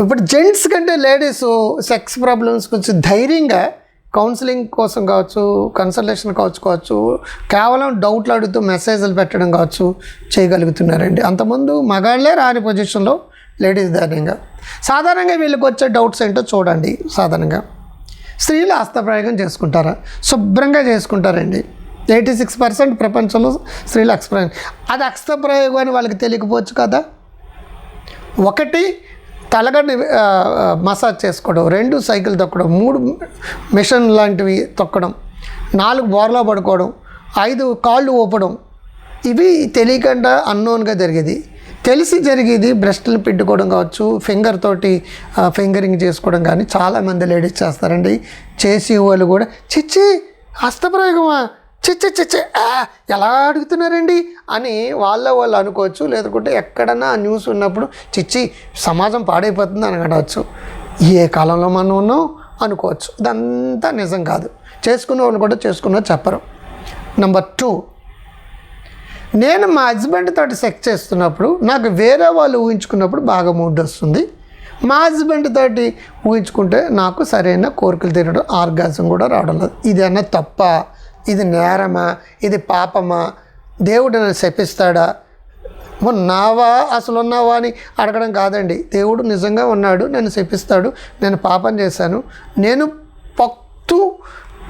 ఇప్పుడు జెంట్స్ కంటే ladies sex problems కొంచెం ధైర్యంగా కౌన్సిలింగ్ కోసం కావచ్చు కన్సల్టేషన్ కావచ్చు కావచ్చు కేవలం డౌట్లు అడుగుతూ మెసేజ్లు పెట్టడం కావచ్చు చేయగలుగుతున్నారండి. అంతకుముందు మగాళ్ళే రాని పొజిషన్లో లేడీస్ ధైర్యంగా. సాధారణంగా వీళ్ళకి వచ్చే డౌట్స్ ఏంటో చూడండి సాధారణంగా. స్త్రీలు హస్తప్రయోగం చేసుకుంటారా? శుభ్రంగా చేసుకుంటారండి. ఎయిటీ సిక్స్ పర్సెంట్ ప్రపంచంలో స్త్రీలు హస్తప్రయోగం. అది హస్తప్రయోగం అని వాళ్ళకి తెలియకపోవచ్చు కదా? ఒకటి తలగడ్డ మసాజ్ చేసుకోవడం రెండు సైకిల్ తొక్కడం మూడు మిషన్ లాంటివి తొక్కడం నాలుగు బోర్లా పడుకోవడం ఐదు కాళ్ళు ఊపడం ఇవి తెలియకుండా అన్నోన్గా జరిగేది. తెలిసి జరిగేది బ్రెస్ట్ని పెట్టుకోవడం కావచ్చు ఫింగర్ తోటి ఫింగరింగ్ చేసుకోవడం కానీ చాలామంది లేడీస్ చేస్తారండి. చేసి వాళ్ళు కూడా చిచ్చి హస్తప్రయోగమా చిచ్చి చిచ్చి ఎలా అడుగుతున్నారండి? అని వాళ్ళ వాళ్ళు అనుకోవచ్చు లేకుంటే ఎక్కడన్నా న్యూస్ ఉన్నప్పుడు చిచ్చి సమాజం పాడైపోతుంది అని ఏ కాలంలో మనం ఉన్నాం? అనుకోవచ్చు. ఇదంతా నిజం కాదు. చేసుకున్న వాళ్ళు కూడా చేసుకున్న చెప్పరు. నెంబర్ టూ నేను మా హస్బెండ్ తోటి సెక్స్ చేస్తున్నప్పుడు నాకు వేరే వాళ్ళు ఊహించుకున్నప్పుడు బాగా మూడ్ వస్తుంది. మా హస్బెండ్ తోటి ఊహించుకుంటే నాకు సరైన కోరికలు తినడం ఆర్గాజం కూడా రావడం లేదు. ఇది తప్ప? ఇది నేరమా? ఇది పాపమా? దేవుడు నన్ను శపిస్తాడా? ఉన్నావా అసలు ఉన్నావా అని అడగడం కాదండి. దేవుడు నిజంగా ఉన్నాడు నన్ను శపిస్తాడు నేను పాపం చేశాను. నేను పక్తు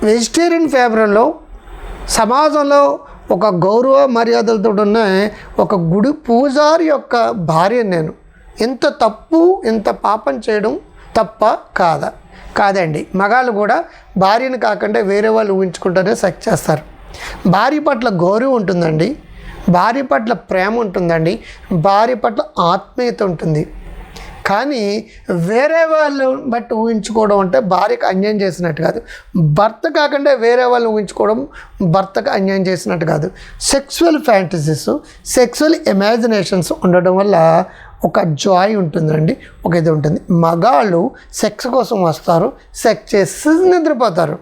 వెజిటేరియన్ ఫేవరంలో సమాజంలో ఒక గౌరవ మర్యాదలతో ఉన్న ఒక గుడి పూజారి యొక్క భార్య నేను. ఇంత తప్పు ఇంత పాపం చేయడం తప్ప కాదా? కాదండి. మగాళ్ళు కూడా భార్యను కాకుండా వేరే వాళ్ళు ఊహించుకుంటూనే సెక్స్ చేస్తారు. భార్య పట్ల గౌరవం ఉంటుందండి. భార్య పట్ల ప్రేమ ఉంటుందండి. భార్య పట్ల ఆత్మీయత ఉంటుంది. కానీ వేరే వాళ్ళు బట్టి ఊహించుకోవడం అంటే భార్యకు అన్యాయం చేసినట్టు కాదు. భర్త కాకుండా వేరే వాళ్ళు ఊహించుకోవడం భర్తకు అన్యాయం చేసినట్టు కాదు. సెక్సువల్ ఫ్యాంటసీస్ సెక్సువల్ ఇమాజినేషన్స్ ఉండడం వల్ల ఒక జాయ్ ఉంటుందండి. ఒక ఇది ఉంటుంది. మగాళ్ళు సెక్స్ కోసం వస్తారు. సెక్స్ చేసి నిద్రపోతారు.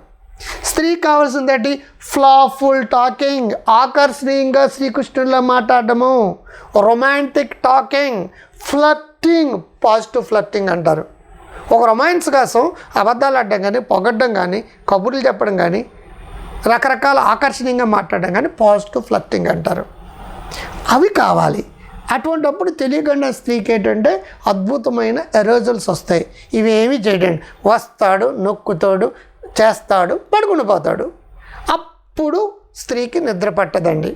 స్త్రీ కావాల్సిందేంటి? ఫ్లాఫుల్ టాకింగ్ ఆకర్షణీయంగా శ్రీకృష్ణుల్లో మాట్లాడడము. Romantic talking flirting positive flirting అంటారు. ఒక రొమాన్స్ కోసం అబద్ధాలు ఆడడం కానీ పొగడ్డం కానీ కబుర్లు చెప్పడం కానీ రకరకాల ఆకర్షణీయంగా మాట్లాడడం కానీ పాజిటివ్ ఫ్లట్టింగ్ అంటారు. అవి కావాలి. అటువంటప్పుడు తెలియకుండా స్త్రీకి ఏంటంటే అద్భుతమైన ఎరోజల్స్ వస్తాయి. ఇవి ఏమి చేయడండి వస్తాడు నొక్కుతాడు చేస్తాడు పడుకుని పోతాడు. అప్పుడు స్త్రీకి నిద్ర పట్టదండి.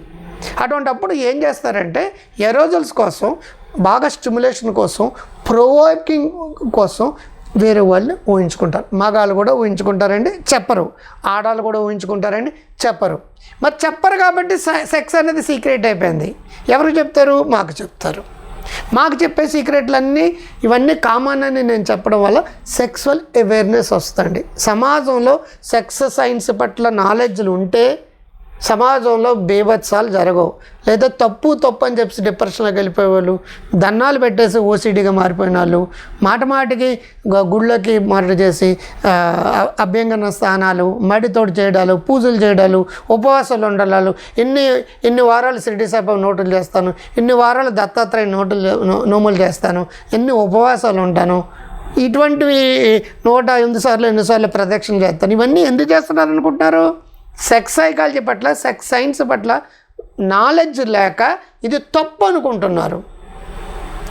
అటువంటప్పుడు ఏం చేస్తారంటే ఎరోజల్స్ కోసం బాగా స్టిమ్యులేషన్ కోసం ప్రొవోకింగ్ కోసం వేరే వాళ్ళని ఊహించుకుంటారు. మగాళ్ళు కూడా ఊహించుకుంటారండి చెప్పరు. ఆడాలు కూడా ఊహించుకుంటారండి చెప్పరు. మరి చెప్పరు కాబట్టి సెక్స్ అనేది సీక్రెట్ అయిపోయింది. ఎవరు చెప్తారు? మాకు చెప్తారు. మాకు చెప్పే సీక్రెట్లన్నీ ఇవన్నీ కామన్ అని నేను చెప్పడం వల్ల సెక్సువల్ అవేర్నెస్ వస్తుంది సమాజంలో సెక్స్ సైన్స్ పట్ల నాలెడ్జ్లు ఉంటే సమాజంలో బీభత్సాలు జరగవు. లేదా తప్పు తప్పు అని చెప్పి డిప్రెషన్లోకి వెళ్ళిపోయే వాళ్ళు దన్నాలు పెట్టేసి ఓసిడీగా మారిపోయిన వాళ్ళు మాట మాటికి గ- గుళ్ళకి మరణ చేసి అభ్యంగన స్థానాలు మడితోటి చేయడాలు పూజలు చేయడాలు ఉపవాసాలు ఉండడాలు ఇన్ని ఇన్ని వారాలు షిరిడి సాయిబాబా నోటులు చేస్తాను ఇన్ని వారాలు దత్తాత్రేయ నోటులు నో- నోములు చేస్తాను ఎన్ని ఉపవాసాలు ఉంటాను ఇటువంటివి నూట ఎనిమిది సార్లు ఎన్నిసార్లు ప్రదక్షిణ చేస్తాను. ఇవన్నీ ఎందుకు చేస్తున్నారు అనుకుంటున్నారు సెక్స్ సైకాలజీ పట్ల సెక్స్ సైన్స్ పట్ల నాలెడ్జ్ లేక ఇది తప్పు అనుకుంటున్నారు.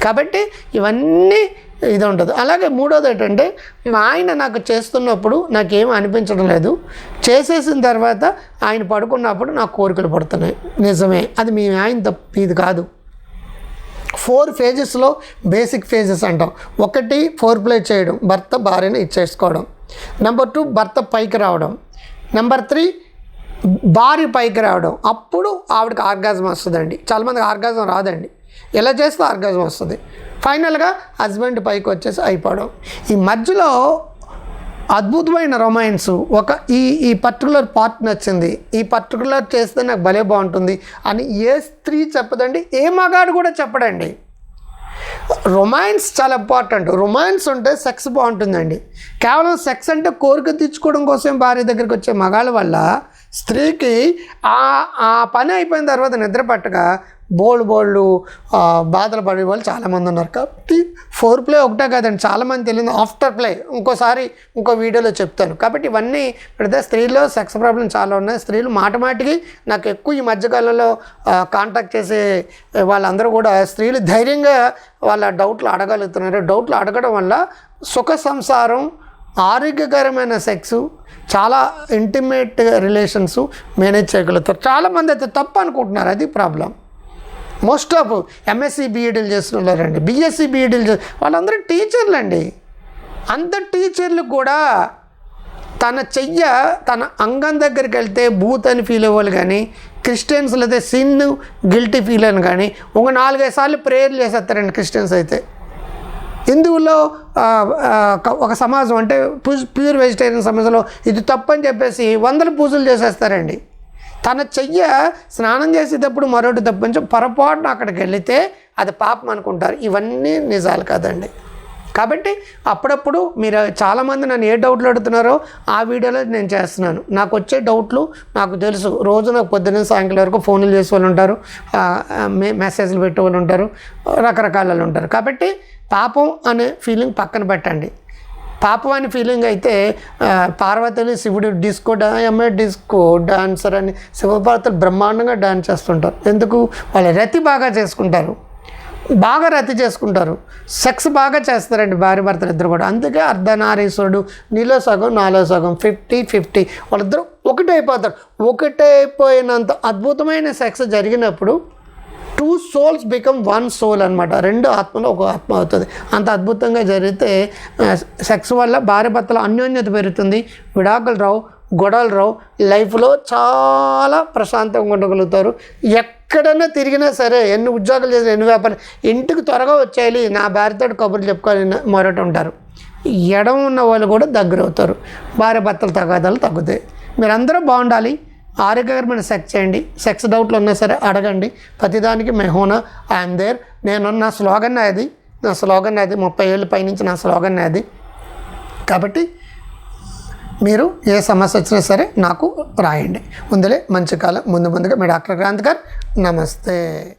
కాబట్టి ఇవన్నీ ఇది ఉంటుంది. అలాగే మూడోది ఏంటంటే మా ఆయన నాకు చేస్తున్నప్పుడు నాకేం అనిపించడం లేదు. చేసేసిన తర్వాత ఆయన పడుకున్నప్పుడు నాకు కోరికలు పడుతున్నాయి. నిజమే అది మీ ఆయన తప్పు ఇది కాదు. ఫోర్ ఫేజెస్లో బేసిక్ ఫేజెస్ అంటాం. ఒకటి ఫోర్ ప్లే చేయడం భర్త భార్యను ఇచ్చేసుకోవడం. నెంబర్ టూ భర్త పైకి రావడం. నెంబర్ త్రీ భార్య పైకి రావడం అప్పుడు ఆవిడకి ఆర్గాజం వస్తుందండి. చాలామందికి ఆర్గాజం రాదండి. ఎలా చేస్తే ఆర్గాజం వస్తుంది. ఫైనల్గా హస్బెండ్ పైకి వచ్చేసి అయిపోవడం. ఈ మధ్యలో అద్భుతమైన రొమాన్స్ ఒక ఈ ఈ పర్టికులర్ పార్ట్ నచ్చింది. ఈ పర్టికులర్ చేస్తే నాకు భలే బాగుంటుంది అని ఏ స్త్రీ చెప్పదండి ఏ మగాడు కూడా చెప్పడండి. రొమాన్స్ చాలా ఇంపార్టెంట్. రొమాన్స్ ఉంటే సెక్స్ బాగుంటుందండి. కేవలం సెక్స్ అంటే కోరిక తీర్చుకోవడం కోసం భార్య దగ్గరికి వచ్చే మగాళ్ళ వల్ల స్త్రీకి ఆ ఆ పని అయిపోయిన తర్వాత నిద్ర పట్టక బోల్డ్ బోల్డ్ బాధలు పడే వాళ్ళు చాలామంది ఉన్నారు. కాబట్టి ఫోర్ ప్లే ఒకటే కాదండి చాలామంది తెలియదు. ఆఫ్టర్ ప్లే ఇంకోసారి ఇంకో వీడియోలో చెప్తాను. కాబట్టి ఇవన్నీ పెడితే స్త్రీలో సెక్స్ ప్రాబ్లం చాలా ఉన్నాయి. స్త్రీలు మాట మాటికి నాకు ఎక్కువ ఈ మధ్యకాలంలో కాంటాక్ట్ చేసే వాళ్ళందరూ కూడా స్త్రీలు ధైర్యంగా వాళ్ళ డౌట్లు అడగలుగుతున్నారు. డౌట్లు అడగడం వల్ల సుఖ సంసారం ఆరోగ్యకరమైన సెక్స్ చాలా ఇంటిమేట్ రిలేషన్స్ మేనేజ్ చేయగలుగుతారు. చాలామంది అయితే తప్పు అనుకుంటున్నారు అది ప్రాబ్లం మోస్ట్ ఆఫ్ ఎంఎస్సి బీఈడీలు చేస్తున్నారండి బీఎస్సీ బీఈడీలు చే వాళ్ళందరూ టీచర్లు అండి అంత టీచర్లు కూడా తన చెయ్య తన అంగం దగ్గరికి వెళ్తే బూత్ అని ఫీల్ అవ్వాలి కానీ క్రిస్టియన్స్లో అయితే సిన్ గిల్టీ ఫీల్ అని కానీ ఒక నాలుగైదు సార్లు ప్రేయర్లు చేసేస్తారండి క్రిస్టియన్స్ అయితే. హిందువుల్లో ఒక సమాజం అంటే ప్యూర్ వెజిటేరియన్ సమాజంలో ఇది తప్పని చెప్పేసి వందల పూజలు చేసేస్తారండి. తన చెయ్య స్నానం చేసేటప్పుడు మరొకటి తప్పించి పొరపాటున అక్కడికి వెళితే అది పాపం అనుకుంటారు. ఇవన్నీ నిజాలు కాదండి. కాబట్టి అప్పుడప్పుడు మీరు చాలామంది నన్ను ఏ డౌట్లు అడుగుతున్నారో ఆ వీడియోలో నేను చేస్తున్నాను. నాకు వచ్చే డౌట్లు నాకు తెలుసు. రోజు నాకు పొద్దున్న సాయంకాలం వరకు ఫోన్లు చేసే వాళ్ళు ఉంటారు మెసేజ్లు పెట్టే వాళ్ళు ఉంటారు. రకరకాల వాళ్ళు ఉంటారు. కాబట్టి పాపం అనే ఫీలింగ్ పక్కన పెట్టండి. పాపం అనే ఫీలింగ్ అయితే పార్వతిని శివుడు డిస్కో డా డిస్కో డాన్సర్ అని శివపార్వతులు బ్రహ్మాండంగా డాన్స్ చేస్తుంటారు. ఎందుకు? వాళ్ళ రతి బాగా చేసుకుంటారు. బాగా రతి చేసుకుంటారు. సెక్స్ బాగా చేస్తారండి భార్య భర్తలు ఇద్దరు కూడా. అందుకే అర్ధనారీశ్వరుడు నీలో సగం నాలో సగం ఫిఫ్టీ ఫిఫ్టీ వాళ్ళిద్దరూ ఒకటే అయిపోతారు. ఒకటే అయిపోయినంత అద్భుతమైన సెక్స్ జరిగినప్పుడు two souls become one soul అనమాట రెండు ఆత్మలో ఒక ఆత్మ అవుతుంది. అంత అద్భుతంగా జరిగితే సెక్స్ వల్ల భార్య భర్తల అన్యోన్యత పెరుగుతుంది. విడాకులు రావు గొడవలు రావు. లైఫ్లో చాలా ప్రశాంతంగా ఉండగలుగుతారు. ఎక్కడైనా తిరిగినా సరే ఎన్ని ఉద్యోగాలు చేసిన ఎన్ని వ్యాపారాలు ఇంటికి త్వరగా వచ్చేయాలి. నా భార్యతో కబుర్లు చెప్పుకోవాలి మొరట ఉంటారు. ఎడం ఉన్న వాళ్ళు కూడా దగ్గర అవుతారు భార్య భర్తల తగాదాలు తగ్గుతాయి. మీరందరూ బాగుండాలి. ఆరోగ్యకరమైన సెక్స్ చేయండి. సెక్స్ డౌట్లు ఉన్నా సరే అడగండి. ప్రతిదానికి మెహోనా ఐఎమ్ దేర్ నేను నా స్లోగన్ అది నా స్లోగన్ అది ముప్పై ఏళ్ళ పైనుంచి నా స్లోగన్ అది కాబట్టి మీరు ఏ సమస్య వచ్చినా సరే నాకు రాయండి. ముందులే మంచి కాలం. ముందు ముందుగా మీ డాక్టర్ క్రాంత్ గారు నమస్తే.